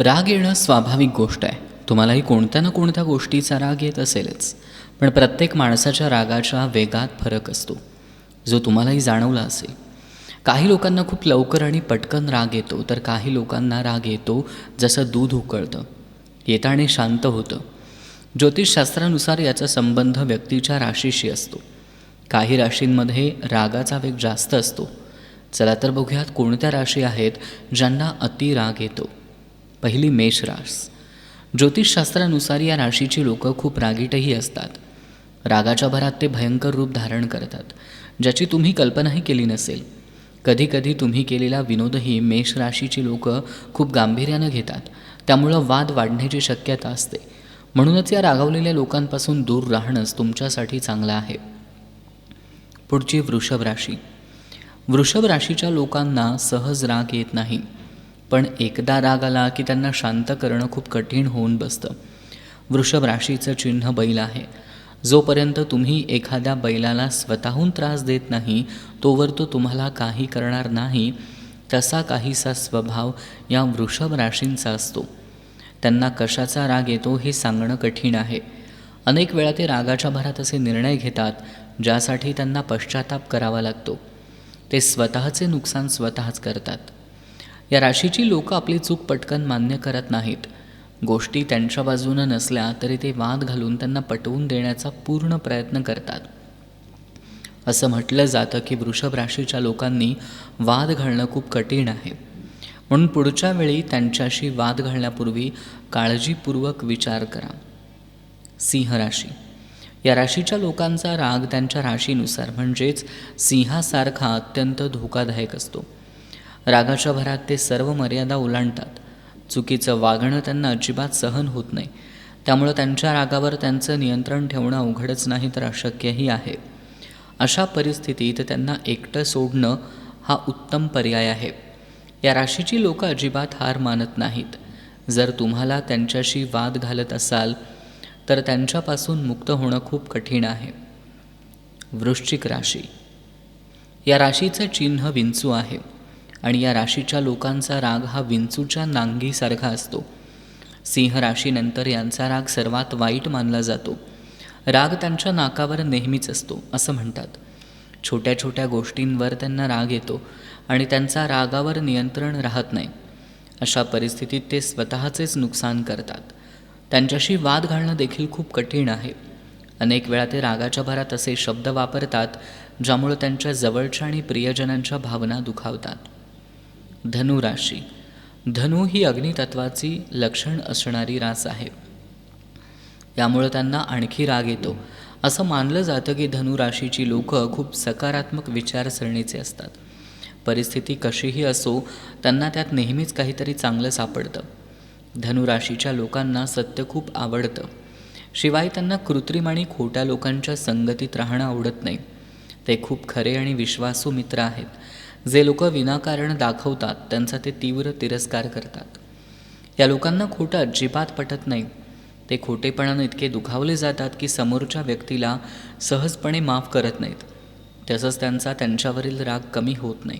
राग येणं स्वाभाविक गोष्ट आहे. तुम्हालाही कोणत्या ना कोणत्या गोष्टीचा राग येत असेलच. पण प्रत्येक माणसाच्या रागाच्या वेगात फरक असतो. जो तुम्हालाही जाणवला असेल. काही लोकांना खूप लवकर आणि पटकन राग येतो तर काही लोकांना राग येतो जसं दूध उकळतं. येताने शांत होतं. ज्योतिषशास्त्रानुसार याचा संबंध व्यक्तीच्या राशीशी असतो. काही राशींमध्ये रागाचा वेग जास्त असतो. चला तर बघूयात कोणत्या राशी आहेत ज्यांना अति राग येतो. पहिली मेष रास ज्योतिषशास्त्रानुसार या राशीची लोकं खूप रागीटही असतात. रागाच्या भरात ते भयंकर रूप धारण करतात ज्याची तुम्ही कल्पनाही केली नसेल. कधीकधी तुम्ही केलेला विनोदही मेष राशीची लोकं खूप गांभीर्यानं घेतात त्यामुळं वाद वाढण्याची शक्यता असते. म्हणूनच या रागावलेल्या लोकांपासून दूर राहणंच तुमच्यासाठी चांगलं आहे. पुढची वृषभ राशी. वृषभ राशीच्या लोकांना सहज राग येत नाही. पण एकदा राग आला की त्यांना शांत करणं खूप कठीण होऊन बसतं. वृषभ राशीचं चिन्ह बैल आहे. जोपर्यंत तुम्ही एखाद्या बैलाला स्वतःहून त्रास देत नाही तोवर तो तुम्हाला काही करणार नाही तसा काहीसा स्वभाव या वृषभ राशींचा असतो. त्यांना कशाचा राग येतो हे सांगणं कठीण आहे. अनेक वेळा ते रागाच्या भरात असे निर्णय घेतात ज्यासाठी त्यांना पश्चाताप करावा लागतो. ते स्वतःचे नुकसान स्वतःच करतात. या राशीची लोकं आपली चूक पटकन मान्य करत नाहीत. गोष्टी त्यांच्या बाजूनं नसल्या तरी ते वाद घालून त्यांना पटवून देण्याचा पूर्ण प्रयत्न करतात. असं म्हटलं जातं की वृषभ राशीच्या लोकांनी वाद घालणं खूप कठीण आहे. म्हणून पुढच्या वेळी त्यांच्याशी वाद घालण्यापूर्वी काळजीपूर्वक विचार करा. सिंह राशी. या राशीच्या लोकांचा राग त्यांच्या राशीनुसार म्हणजेच सिंहासारखा अत्यंत धोकादायक असतो. रागाच्या भरात ते सर्व मर्यादा ओलांडतात. चुकीचं वागणं त्यांना अजिबात सहन होत नाही. त्यामुळं त्यांच्या रागावर त्यांचं नियंत्रण ठेवणं अवघडच नाही तर अशक्यही आहे. अशा परिस्थितीत त्यांना एकटं सोडणं हा उत्तम पर्याय आहे. या राशीची लोकं अजिबात हार मानत नाहीत. जर तुम्हाला त्यांच्याशी वाद घालत असाल तर त्यांच्यापासून मुक्त होणं खूप कठीण आहे. वृश्चिक राशी. या राशीचं चिन्ह विंचू आहे. आणि या राशीच्या लोकांचा राग हा विंचूच्या नांगीसारखा असतो. सिंह राशीनंतर यांचा राग सर्वात वाईट मानला जातो. राग त्यांच्या नाकावर नेहमीच असतो असं म्हणतात. छोट्या छोट्या गोष्टींवर त्यांना राग येतो आणि त्यांचा रागावर नियंत्रण राहत नाही. अशा परिस्थितीत ते स्वतःचेच नुकसान करतात. त्यांच्याशी वाद घालणं देखील खूप कठीण आहे. अनेक वेळा ते रागाच्या भरात असे शब्द वापरतात ज्यामुळे त्यांच्या जवळच्या आणि प्रियजनांच्या भावना दुखावतात. धनुराशी धनु ही अग्नितत्वाची लक्षण असणारी रास आहे. यामुळं त्यांना आणखी राग येतो. असं मानलं जातं की धनुराशीची लोक लोकं खूप सकारात्मक विचारसरणीचे असतात. परिस्थिती कशीही असो त्यांना त्यात नेहमीच काहीतरी चांगलं सापडतं. धनुराशीच्या लोकांना सत्य खूप आवडतं. शिवाय त्यांना कृत्रिम आणि खोट्या लोकांच्या संगतीत राहणं आवडत नाही. ते खूप खरे आणि विश्वासू मित्र आहेत. जे लोक विनाकारण दाखवतात त्यांचा ते तीव्र तिरस्कार करतात. या लोकांना खोटं अजिबात पटत नाही. ते खोटेपणानं इतके दुखावले जातात की समोरच्या व्यक्तीला सहजपणे माफ करत नाहीत. तसंच त्यांचा त्यांच्यावरील राग कमी होत नाही.